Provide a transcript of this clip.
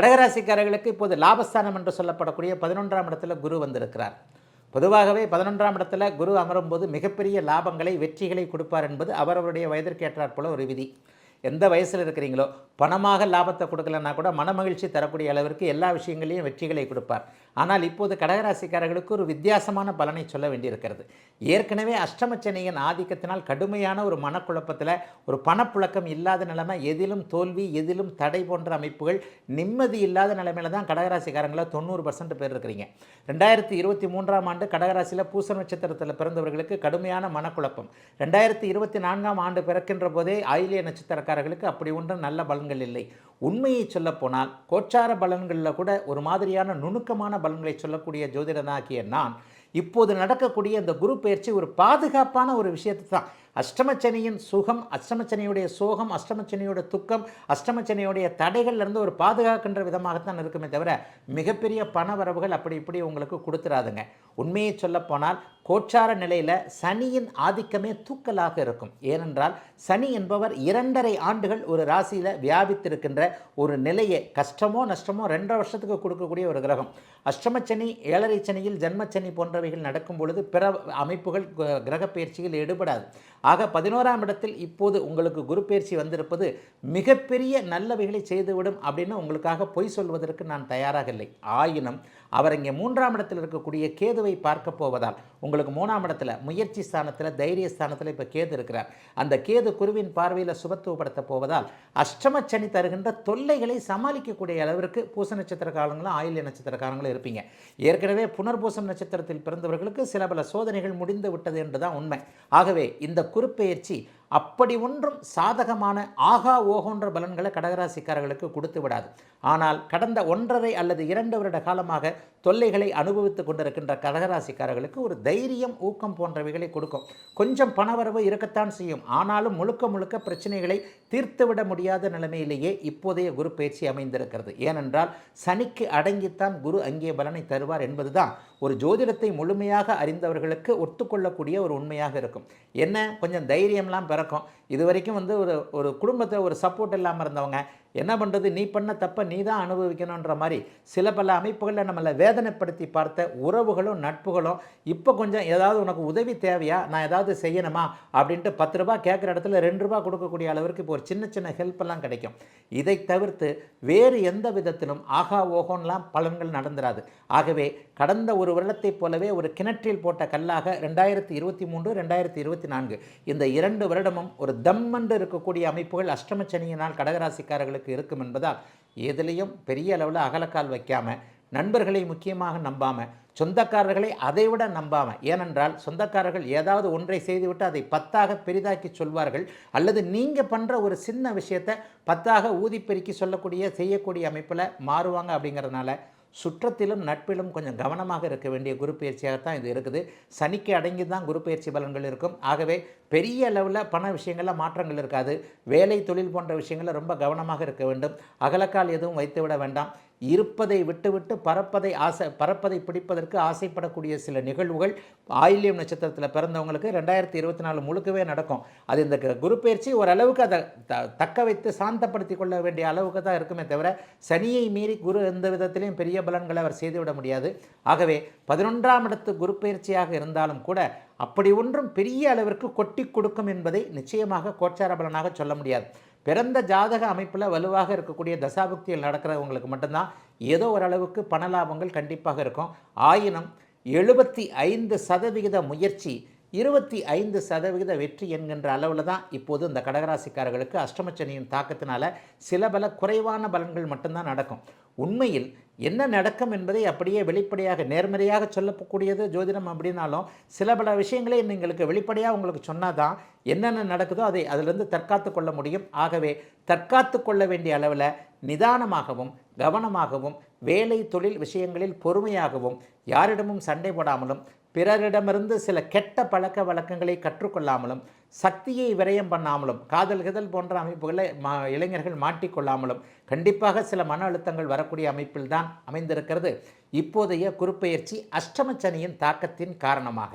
கடகராசிக்காரர்களுக்கு இப்போது லாபஸ்தானம் என்று சொல்லப்படக்கூடிய பதினொன்றாம் இடத்துல குரு வந்திருக்கிறார். பொதுவாகவே பதினொன்றாம் இடத்துல குரு அமரும்போது மிகப்பெரிய லாபங்களை வெற்றிகளை கொடுப்பார் என்பது அவரவருடைய வயதிற்கேற்றாற் போல ஒரு விதி. எந்த வயசில் இருக்கிறீங்களோ பணமாக லாபத்தை கொடுக்கலன்னா கூட மனமகிழ்ச்சி தரக்கூடிய அளவிற்கு எல்லா விஷயங்களையும் வெற்றிகளை கொடுப்பார். ஆனால் இப்போது கடகராசிக்காரர்களுக்கு ஒரு வித்தியாசமான பலனை சொல்ல வேண்டியிருக்கிறது. ஏற்கனவே அஷ்டமச்சனியின் ஆதிக்கத்தினால் கடுமையான ஒரு மனக்குழப்பத்தில் ஒரு பணப்புழக்கம் இல்லாத நிலைமை எதிலும் தோல்வி எதிலும் தடை போன்ற அமைப்புகள் நிம்மதி இல்லாத நிலைமையில தான் கடகராசிக்காரங்கள தொண்ணூறு பர்சன்ட் பேர் இருக்கிறீங்க. ரெண்டாயிரத்தி இருபத்தி மூன்றாம் ஆண்டு கடகராசியில் பூச நட்சத்திரத்தில் பிறந்தவர்களுக்கு கடுமையான மனக்குழப்பம். ரெண்டாயிரத்தி இருபத்தி நான்காம் ஆண்டு பிறக்கின்ற போதே ஆயிலிய நட்சத்திரக்காரர்களுக்கு அப்படி ஒன்றும் நல்ல பலன்கள் இல்லை. உண்மையை சொல்லப்போனால் கோச்சார பலன்களில் கூட ஒரு மாதிரியான நுணுக்கமான பலன்களை சொல்லக்கூடிய ஜோதிடனாகிய நான் இப்போது நடக்கக்கூடிய இந்த குரு பயிற்சி ஒரு பாதுகாப்பான ஒரு விஷயத்தை தான் அஷ்டமச்சனியின் சுகம் அஷ்டமச்சனியுடைய சோகம் அஷ்டமச்சனியோட துக்கம் அஷ்டமச்சனியுடைய தடைகள்லேருந்து ஒரு பாதுகாக்கின்ற விதமாகத்தான் இருக்குமே தவிர மிகப்பெரிய பண வரவுகள் அப்படி இப்படி உங்களுக்கு கொடுத்துறாதுங்க. உண்மையை சொல்லப்போனால் கோச்சார நிலையில் சனியின் ஆதிக்கமே தூக்கலாக இருக்கும். ஏனென்றால் சனி என்பவர் இரண்டரை ஆண்டுகள் ஒரு ராசியில் வியாபித்திருக்கின்ற ஒரு நிலையை கஷ்டமோ நஷ்டமோ ரெண்டரை வருஷத்துக்கு கொடுக்கக்கூடிய ஒரு கிரகம். அஷ்டமச்சனி ஏழரை சனியில் ஜென்மச்சனி போன்றவைகள் நடக்கும் பொழுது பிற அமைப்புகள் கிரக பயிற்சியில் ஈடுபடாது. ஆக பதினோராம் இடத்தில் இப்போது உங்களுக்கு குரு பயிற்சி வந்திருப்பது மிகப்பெரிய நல்லவைகளை செய்துவிடும் அப்படின்னு உங்களுக்காக பொய் சொல்வதற்கு நான் தயாராக இல்லை. ஆயினும் அவர் இங்கே மூன்றாம் இடத்தில் இருக்கக்கூடிய கேதுவை பார்க்க போவதால் உங்களுக்கு மூணாம் இடத்துல முயற்சி ஸ்தானத்தில் தைரிய ஸ்தானத்தில் இப்போ கேது இருக்கிறார். அந்த கேது குருவின் பார்வையில் சுபத்துவப்படுத்த போவதால் அஷ்டமச்சனி தருகின்ற தொல்லைகளை சமாளிக்கக்கூடிய அளவிற்கு பூச நட்சத்திரக்காரங்களும் ஆயுள் நட்சத்திரக்காரங்களும் இருப்பீங்க. ஏற்கனவே புனர்பூசம் நட்சத்திரத்தில் பிறந்தவர்களுக்கு சில பல சோதனைகள் முடிந்து விட்டது என்றுதான் உண்மை. ஆகவே இந்த குறுப்பெயர்ச்சி அப்படி ஒன்றும் சாதகமான ஆகா ஓகோன்ற பலன்களை கடகராசிக்காரர்களுக்கு கொடுத்து விடாது. ஆனால் கடந்த ஒன்றரை அல்லது இரண்டு வருட காலமாக தொல்லைகளை அனுபவித்துக் கொண்டிருக்கின்ற கடகராசிக்காரர்களுக்கு ஒரு தைரியம் ஊக்கம் போன்றவைகளை கொடுக்கும். கொஞ்சம் பணவரவு இருக்கத்தான் செய்யும். ஆனாலும் முழுக்க முழுக்க பிரச்சனைகளை தீர்த்துவிட முடியாத நிலைமையிலேயே இப்போதைய குரு பயிற்சி அமைந்திருக்கிறது. ஏனென்றால் சனிக்கு அடங்கித்தான் குரு அங்கே பலனை தருவார் என்பதுதான் ஒரு ஜோதிடத்தை முழுமையாக அறிந்தவர்களுக்கு ஒத்துக்கொள்ளக்கூடிய ஒரு உண்மையாக இருக்கும். என்ன? கொஞ்சம் தைரியம்லாம் பிறக்கும். இது வரைக்கும் வந்து ஒரு ஒரு குடும்பத்தை ஒரு சப்போர்ட் இல்லாமல் இருந்தவங்க என்ன பண்ணுறது நீ பண்ண தப்பை நீ தான் அனுபவிக்கணுன்ற மாதிரி சில பல அமைப்புகளில் நம்மளை வேதனைப்படுத்தி பார்த்த உறவுகளும் நட்புகளும் இப்போ கொஞ்சம் ஏதாவது உனக்கு உதவி தேவையா? நான் ஏதாவது செய்யணுமா? அப்படின்ட்டு பத்து ரூபா கேட்குற இடத்துல ரெண்டு ரூபா கொடுக்கக்கூடிய அளவிற்கு இப்போ ஒரு சின்ன சின்ன ஹெல்ப்பெல்லாம் கிடைக்கும். இதை தவிர்த்து வேறு எந்த விதத்திலும் ஆகா ஓகோன்லாம் பலன்கள் நடந்துராது. ஆகவே கடந்த ஒரு வருடத்தைப் போலவே ஒரு கிணற்றில் போட்ட கல்லாக ரெண்டாயிரத்தி இருபத்தி மூன்று ரெண்டாயிரத்தி இருபத்தி நான்கு இந்த இரண்டு வருடமும் ஒரு தம் என்று இருக்கக்கூடிய அமைப்புகள் அஷ்டமச்சனியினால் கடகராசிக்காரர்களுக்கு இருக்கும் என்பதால் எதுலேயும் பெரிய அளவில் அகலக்கால் வைக்காமல் நண்பர்களை முக்கியமாக நம்பாமல் சொந்தக்காரர்களை அதைவிட நம்பாமல் ஏனென்றால் சொந்தக்காரர்கள் ஏதாவது ஒன்றை செய்துவிட்டு அதை பத்தாக பெரிதாக்கி சொல்வார்கள் அல்லது நீங்கள் பண்ணுற ஒரு சின்ன விஷயத்தை பத்தாக ஊதி பெருக்கி சொல்லக்கூடிய செய்யக்கூடிய அமைப்பில் மாறுவாங்க அப்படிங்கிறதுனால சுற்றத்திலும் நட்பிலும் கொஞ்சம் கவனமாக இருக்க வேண்டிய குரு பயிற்சியாகத்தான் இது இருக்குது. சனிக்கு அடங்கி தான் குரு பயிற்சி பலன்கள் இருக்கும். ஆகவே பெரிய அளவில் பண விஷயங்களில் மாற்றங்கள் இருக்காது. வேலை தொழில் போன்ற விஷயங்களில் ரொம்ப கவனமாக இருக்க வேண்டும். அகலக்கால் எதுவும் வைத்து விட வேண்டாம். இருப்பதை விட்டுவிட்டு பறப்பதை ஆசை பறப்பதை பிடிப்பதற்கு ஆசைப்படக்கூடிய சில நிகழ்வுகள் ஆயில்யம் நட்சத்திரத்தில் பிறந்தவங்களுக்கு ரெண்டாயிரத்தி இருபத்தி நாலு முழுக்கவே நடக்கும். அது இந்த க- குரு பயிற்சி ஓரளவுக்கு அதை த தக்க வைத்து சாந்தப்படுத்தி கொள்ள வேண்டிய அளவுக்கு தான் இருக்குமே தவிர சனியை மீறி குரு எந்த விதத்திலையும் பெரிய பலன்களை அவர் செய்துவிட முடியாது. ஆகவே பதினொன்றாம் இடத்து குரு பயிற்சியாக இருந்தாலும் கூட அப்படி ஒன்றும் பெரிய அளவிற்கு கொட்டி கொடுக்கும் என்பதை நிச்சயமாக கோச்சார பலனாக சொல்ல முடியாது. பிறந்த ஜாதக அமைப்பில் வலுவாக இருக்கக்கூடிய தசாபுக்தியில் நடக்கிறவங்களுக்கு மட்டும்தான் ஏதோ ஓரளவுக்கு பண லாபங்கள் கண்டிப்பாக இருக்கும். ஆயினும் எழுபத்தி ஐந்து சதவிகித முயற்சி இருபத்தி ஐந்து சதவிகித வெற்றி என்கின்ற அளவில் தான் இப்போது இந்த கடகராசிக்காரர்களுக்கு அஷ்டமச்சனியின் தாக்கத்தினால சில பல குறைவான பலன்கள் மட்டும்தான் நடக்கும். உண்மையில் என்ன நடக்கும் என்பதை அப்படியே வெளிப்படையாக நேர்மறையாக சொல்லக்கூடியது ஜோதிடம் அப்படின்னாலும் சில பல விஷயங்களை எங்களுக்கு வெளிப்படையாக உங்களுக்கு சொன்னால் தான் என்னென்ன நடக்குதோ அதை அதிலிருந்து தற்காத்து கொள்ள முடியும். ஆகவே தற்காத்து கொள்ள வேண்டிய அளவில் நிதானமாகவும் கவனமாகவும் வேலை தொழில் விஷயங்களில் பொறுமையாகவும் யாரிடமும் சண்டை போடாமலும் பிறரிடமிருந்து சில கெட்ட பழக்க வழக்கங்களை கற்றுக்கொள்ளாமலும் சக்தியை விரயம் பண்ணாமலும் காதல் கிதல் போன்ற அமைப்புகளை மா இளைஞர்கள் மாட்டிக்கொள்ளாமலும் கண்டிப்பாக சில மன அழுத்தங்கள் வரக்கூடிய அமைப்பில்தான் அமைந்திருக்கிறது. இப்போதைய குறுப்பெயர்ச்சி அஷ்டமச்சனியின் தாக்கத்தின் காரணமாக.